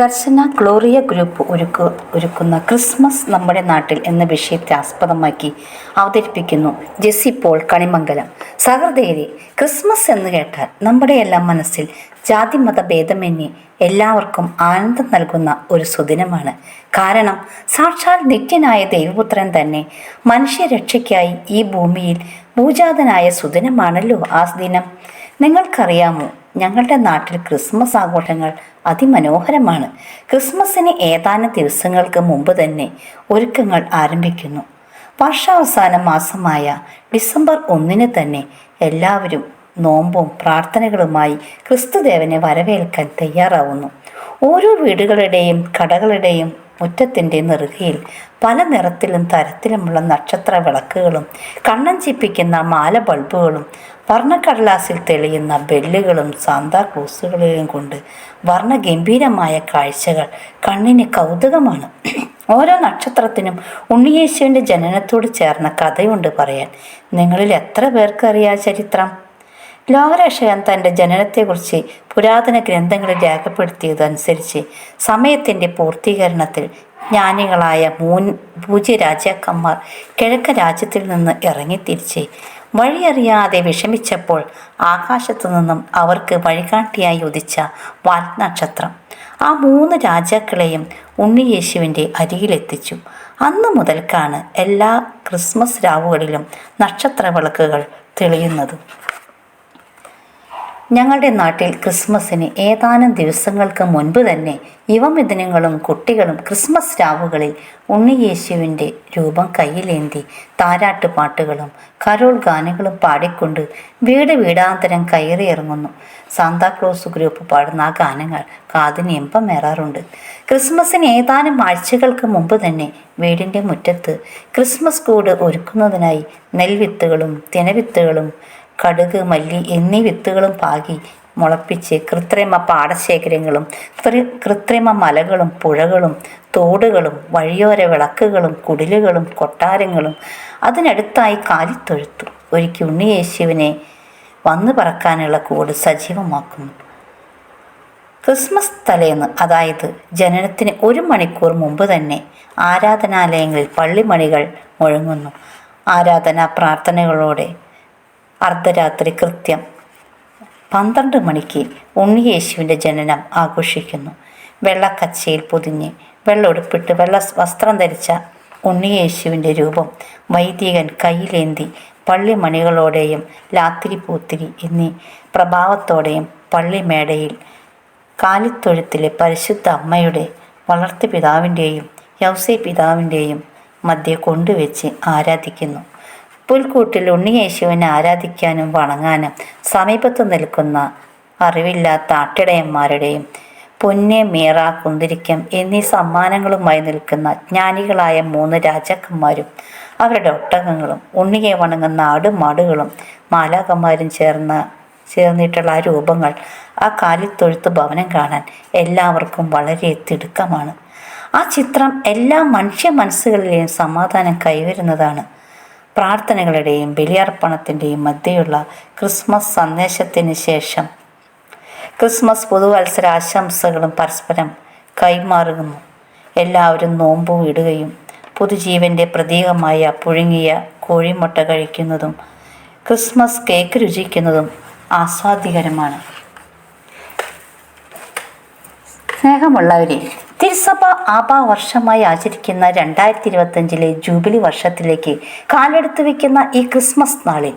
ദർശന Gloria group ഒരുക്കു ഒരുക്കുന്ന Christmas നമ്മുടെ നാട്ടിൽ എന്ന വിഷയത്തെ ആസ്പദമാക്കി അവതരിപ്പിക്കുന്നു ജെസ്സി പോൾ കണിമംഗലം. സഹൃദയരെ ക്രിസ്മസ് എന്ന് കേട്ടാൽ നമ്മുടെ എല്ലാം മനസ്സിൽ ജാതിമത ഭേദമന്യേ എല്ലാവർക്കും ആനന്ദം നൽകുന്ന ഒരു സുദിനമാണ്. കാരണം സാക്ഷാൽ നിത്യനായ ദൈവപുത്രൻ തന്നെ മനുഷ്യരക്ഷയ്ക്കായി ഈ ഭൂമിയിൽ പൂജാതനായ സുദിനമാണല്ലോ ആ ദിനം. നിങ്ങൾക്കറിയാമോ ഞങ്ങളുടെ നാട്ടിൽ ക്രിസ്മസ് ആഘോഷങ്ങൾ അതിമനോഹരമാണ്. ക്രിസ്മസിന് ഏതാനും ദിവസങ്ങൾക്ക് മുമ്പ് തന്നെ ഒരുക്കങ്ങൾ ആരംഭിക്കുന്നു. വർഷാവസാന മാസമായ ഡിസംബർ ഒന്നിന് തന്നെ എല്ലാവരും നോമ്പും പ്രാർത്ഥനകളുമായി ക്രിസ്തുദേവനെ വരവേൽക്കാൻ തയ്യാറാവുന്നു. ഓരോ വീടുകളുടെയും കടകളുടെയും മുറ്റത്തിന്റെ നെറുകയിൽ പല നിറത്തിലും തരത്തിലുമുള്ള നക്ഷത്ര വിളക്കുകളും കണ്ണഞ്ചിപ്പിക്കുന്ന മാല ബൾബുകളും വർണക്കടലാസിൽ തെളിയുന്ന ബെല്ലുകളും സാന്താക്ലൂസുകളിലും കൊണ്ട് വർണഗംഭീരമായ കാഴ്ചകൾ കണ്ണിന് കൗതുകമാണ്. ഓരോ നക്ഷത്രത്തിനും ഉണ്ണിയേശുവിന്റെ ജനനത്തോട് ചേർന്ന കഥയുണ്ട് പറയാൻ. നിങ്ങളിൽ എത്ര പേർക്കറിയാം ചരിത്രം? ലോകരക്ഷകൻ തന്റെ ജനനത്തെക്കുറിച്ച് പുരാതന ഗ്രന്ഥങ്ങളിൽ രേഖപ്പെടുത്തിയതനുസരിച്ച് സമയത്തിന്റെ പൂർത്തീകരണത്തിൽ ജ്ഞാനികളായ മൂൻ പൂജ്യ രാജാക്കന്മാർ കിഴക്ക രാജ്യത്തിൽ നിന്ന് ഇറങ്ങി ഇറങ്ങിത്തിരിച്ച് വഴിയറിയാതെ വിഷമിച്ചപ്പോൾ ആകാശത്തു നിന്നും അവർക്ക് വഴികാട്ടിയായി ഉദിച്ച വാൽനക്ഷത്രം. ആ മൂന്ന് രാജാക്കളെയും ഉണ്ണിയേശുവിന്റെ അരികിലെത്തിച്ചു. അന്ന് മുതൽക്കാണ് എല്ലാ ക്രിസ്മസ് രാവുകളിലും നക്ഷത്ര വിളക്കുകൾ തെളിയുന്നത്. ഞങ്ങളുടെ നാട്ടിൽ ക്രിസ്മസിന് ഏതാനും ദിവസങ്ങൾക്ക് മുൻപ് തന്നെ യുവമിഥുനങ്ങളും കുട്ടികളും ക്രിസ്മസ് രാവുകളിൽ ഉണ്ണിയേശുവിന്റെ രൂപം കയ്യിലേന്തി താരാട്ട് പാട്ടുകളും കരോൾ ഗാനങ്ങളും പാടിക്കൊണ്ട് വീട് വീടാന്തരം കയറിയിറങ്ങുന്നു സാന്താക്ലോസ് ഗ്രൂപ്പ് പാടുന്ന ആ ഗാനങ്ങൾ കാതിന് എമ്പമേറാറുണ്ട് ക്രിസ്മസിന് ഏതാനും ആഴ്ചകൾക്ക് മുമ്പ് തന്നെ വീടിന്റെ മുറ്റത്ത് ക്രിസ്മസ് കൂട് ഒരുക്കുന്നതിനായി നെൽവിത്തുകളും തിനവിത്തുകളും കടുക് മല്ലി എന്നീ വിത്തുകളും പാകി മുളപ്പിച്ച് കൃത്രിമ പാടശേഖരങ്ങളും കൃത്രിമ മലകളും പുഴകളും തോടുകളും വഴിയോര വിളക്കുകളും കുടിലുകളും കൊട്ടാരങ്ങളും അതിനടുത്തായി കാലിത്തൊഴുത്തു. ഒരിക്കൽ ഉണ്ണിയേശുവിനെ വന്നു പറക്കാനുള്ള കൂട് സജീവമാക്കുന്നു. ക്രിസ്മസ് തലേന്ന് അതായത് ജനനത്തിന് ഒരു മണിക്കൂർ മുമ്പ് തന്നെ ആരാധനാലയങ്ങളിൽ പള്ളിമണികൾ മുഴങ്ങുന്നു. ആരാധനാ പ്രാർത്ഥനകളോടെ അർദ്ധരാത്രി കൃത്യം. പന്ത്രണ്ട് മണിക്ക് ഉണ്ണിയേശുവിന്റെ ജനനം ആഘോഷിക്കുന്നു. വെള്ളക്കച്ചയിൽ പൊതിഞ്ഞ് വെള്ളൊടുപ്പിട്ട് വെള്ള വസ്ത്രം ധരിച്ച ഉണ്ണിയേശുവിന്റെ രൂപം വൈദികൻ കയ്യിലേന്തി പള്ളിമണികളോടെയും ലാത്തിരി പൂത്തിരി എന്നീ പ്രഭാവത്തോടെയും പള്ളിമേടയിൽ കാലിത്തൊഴുത്തിലെ പരിശുദ്ധ അമ്മയുടെ വളർത്തു പിതാവിന്റെയും യൗസേ പിതാവിന്റെയും മധ്യ കൊണ്ടുവച്ച് ആരാധിക്കുന്നു. പുൽക്കൂട്ടിൽ ഉണ്ണിയേശുവിനെ ആരാധിക്കാനും വണങ്ങാനും സമീപത്ത് നിൽക്കുന്ന അറിവില്ലാത്ത ആട്ടിടയന്മാരുടെയും പൊന്നെ മീറ കുന്തിരിക്കം എന്നീ സമ്മാനങ്ങളുമായി നിൽക്കുന്ന ജ്ഞാനികളായ മൂന്ന് രാജാക്കന്മാരും അവരുടെ ഒട്ടകങ്ങളും ഉണ്ണിയെ വണങ്ങുന്ന ആടുമാടുകളും മാലാകന്മാരും ചേർന്ന ചേർന്നിട്ടുള്ള ആ രൂപങ്ങൾ ആ കാലിത്തൊഴുത്ത് ഭവനം കാണാൻ എല്ലാവർക്കും വളരെ തിടുക്കമാണ്. ആ ചിത്രം എല്ലാ മനുഷ്യ മനസ്സുകളിലെയും സമാധാനം കൈവരുന്നതാണ്. പ്രാർത്ഥനകളുടെയും ബലിയർപ്പണത്തിന്റെയും മധ്യയുള്ള ക്രിസ്മസ് സന്ദേശത്തിന് ശേഷം ക്രിസ്മസ് പുതുവത്സര ആശംസകളും പരസ്പരം കൈമാറുന്നു. എല്ലാവരും നോമ്പ് വിടുകയും പുതുജീവന്റെ പ്രതീകമായ പുഴുങ്ങിയ കോഴിമുട്ട കഴിക്കുന്നതും ക്രിസ്മസ് കേക്ക് രുചിക്കുന്നതും ആസ്വാദ്യകരമാണ്. സ്നേഹമുള്ളവരെ തിരുസഭ ആപാ വർഷമായി ആചരിക്കുന്ന രണ്ടായിരത്തി ഇരുപത്തഞ്ചിലെ ജൂബിലി വർഷത്തിലേക്ക് കാലെടുത്ത് വയ്ക്കുന്ന ഈ ക്രിസ്മസ് നാളിൽ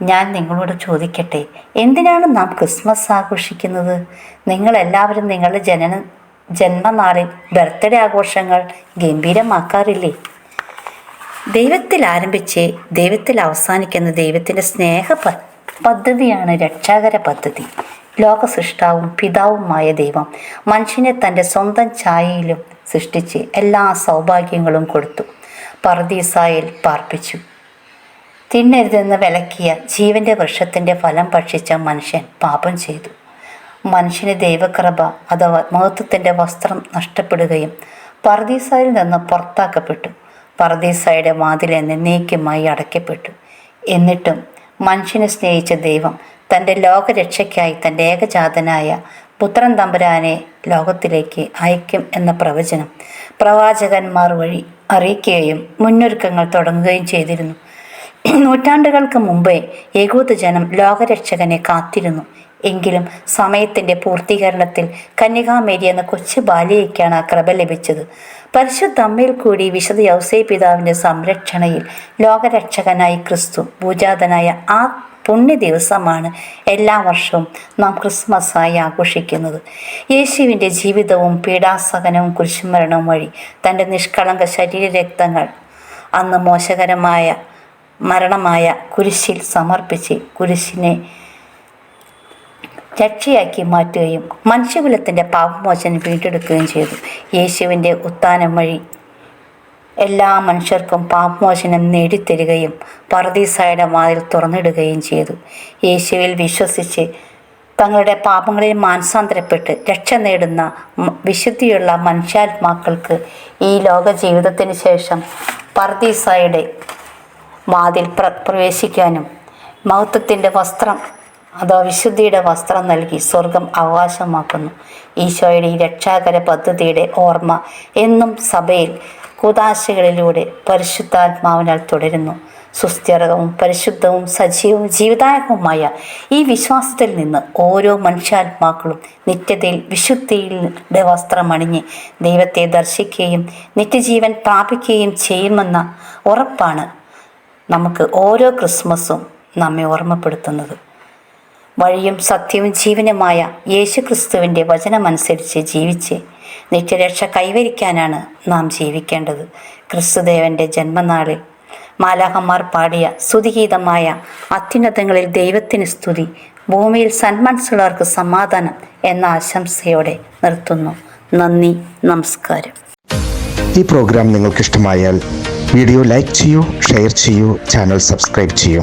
ഞാൻ നിങ്ങളോട് ചോദിക്കട്ടെ എന്തിനാണ് നാം ക്രിസ്മസ് ആഘോഷിക്കുന്നത്? നിങ്ങളെല്ലാവരും നിങ്ങളുടെ ജനന ജന്മനാളിൽ ബർത്ത്ഡേ ആഘോഷങ്ങൾ ഗംഭീരമാക്കാറില്ലേ? ദൈവത്തിൽ ആരംഭിച്ച് ദൈവത്തിൽ അവസാനിക്കുന്ന ദൈവത്തിന്റെ സ്നേഹ പദ്ധതിയാണ് രക്ഷാകര പദ്ധതി. ലോക സൃഷ്ടാവും പിതാവുമായ ദൈവം മനുഷ്യനെ തന്റെ സ്വന്തം ഛായയിലും സൃഷ്ടിച്ച് എല്ലാ സൗഭാഗ്യങ്ങളും കൊടുത്തു. പർദീസായിൽ പാർപ്പിച്ചു. തിന്നരുതെന്ന് വിലക്കിയ ജീവന്റെ വൃക്ഷത്തിന്റെ ഫലം ഭക്ഷിച്ച മനുഷ്യൻ പാപം ചെയ്തു. മനുഷ്യന് ദൈവകൃപ അഥവാ മഹത്വത്തിന്റെ വസ്ത്രം നഷ്ടപ്പെടുകയും പർദീസായിൽ നിന്ന് പുറത്താക്കപ്പെട്ടു. പർദീസായുടെ വാതിലെന്ന് നീക്കമായി അടയ്ക്കപ്പെട്ടു. എന്നിട്ടും മനുഷ്യനെ സ്നേഹിച്ച ദൈവം തന്റെ ലോകരക്ഷയ്ക്കായി തന്റെ ഏകജാതനായ പുത്രൻ തമ്പുരാനെ ലോകത്തിലേക്ക് അയക്കും എന്ന പ്രവചനം പ്രവാചകന്മാർ വഴി അറിയിക്കുകയും മുന്നൊരുക്കങ്ങൾ തുടങ്ങുകയും ചെയ്തിരുന്നു. നൂറ്റാണ്ടുകൾക്ക് മുമ്പേ ജനം ലോകരക്ഷകനെ കാത്തിരുന്നു. എങ്കിലും സമയത്തിന്റെ പൂർത്തീകരണത്തിൽ കന്യകാമേരി എന്ന കൊച്ചു ബാലിയയ്ക്കാണ് ആ കൃപ ലഭിച്ചത്. പരിശുദ്ധ അമ്മയിൽ കൂടി വിശുദ്ധ യൗസേ പിതാവിന്റെ സംരക്ഷണയിൽ ലോകരക്ഷകനായി ക്രിസ്തു ഭൂജാതനായ ആ പുണ്യ ദിവസമാണ് എല്ലാ വർഷവും നാം ക്രിസ്മസായി ആഘോഷിക്കുന്നത്. യേശുവിന്റെ ജീവിതവും പീഡാസഹനവും കുരിശുമരണവും വഴി തന്റെ നിഷ്കളങ്ക ശരീരരക്തങ്ങൾ അന്ന് മോശകരമായ മരണമായ കുരിശിൽ സമർപ്പിച്ച് കുരിശിനെ രക്ഷയാക്കി മാറ്റുകയും മനുഷ്യകുലത്തിന്റെ പാപമോചനം വീണ്ടെടുക്കുകയും ചെയ്തു. യേശുവിന്റെ ഉത്ഥാനം വഴി എല്ലാ മനുഷ്യർക്കും പാപമോചനം നേടിത്തരികയും പർദീസായുടെ വാതിൽ തുറന്നിടുകയും ചെയ്തു. യേശുവിൽ വിശ്വസിച്ച് തങ്ങളുടെ പാപങ്ങളിൽ മാനസാന്തരപ്പെട്ട് രക്ഷ നേടുന്ന വിശുദ്ധിയുള്ള മനുഷ്യാത്മാക്കൾക്ക് ഈ ലോക ജീവിതത്തിന് ശേഷം പർദീസായുടെ വാതിൽ പ്ര പ്രവേശിക്കാനും മഹത്വത്തിന്റെ വസ്ത്രം അതോ വിശുദ്ധിയുടെ വസ്ത്രം നൽകി സ്വർഗം അവകാശമാക്കുന്നു. ഈശോയുടെ ഈ രക്ഷാകര പദ്ധതിയുടെ ഓർമ്മ എന്നും സഭയിൽ കൂതാശകളിലൂടെ പരിശുദ്ധാത്മാവിനാൽ തുടരുന്നു. സുസ്ഥിരവും പരിശുദ്ധവും സജീവവും ജീവിതായകവുമായ ഈ വിശ്വാസത്തിൽ നിന്ന് ഓരോ മനുഷ്യാത്മാക്കളും നിത്യതയിൽ വിശുദ്ധിയുടെ വസ്ത്രമണിഞ്ഞ് ദൈവത്തെ ദർശിക്കുകയും നിത്യജീവൻ പ്രാപിക്കുകയും ചെയ്യുമെന്ന ഉറപ്പാണ് നമുക്ക് ഓരോ ക്രിസ്മസും നമ്മെ ഓർമ്മപ്പെടുത്തുന്നത്. വഴിയും സത്യവും ജീവനുമായ യേശു ക്രിസ്തുവിന്റെ വചനമനുസരിച്ച് ജീവിച്ച് നിത്യരക്ഷ കൈവരിക്കാനാണ് നാം ജീവിക്കേണ്ടത്. ക്രിസ്തുദേവന്റെ ജന്മനാളിൽ മാലാഹന്മാർ പാടിയ സ്തുതിഗീതമായ അത്യുന്നതങ്ങളിൽ ദൈവത്തിന് സ്തുതി ഭൂമിയിൽ സന്മനസ്സുള്ളവർക്ക് സമാധാനം എന്ന ആശംസയോടെ നിർത്തുന്നു. നന്ദി നമസ്കാരം. ഈ പ്രോഗ്രാം നിങ്ങൾക്ക് ഇഷ്ടമായാൽ വീഡിയോ ലൈക്ക് ചെയ്യൂ ഷെയർ ചെയ്യൂ ചാനൽ സബ്സ്ക്രൈബ് ചെയ്യൂ.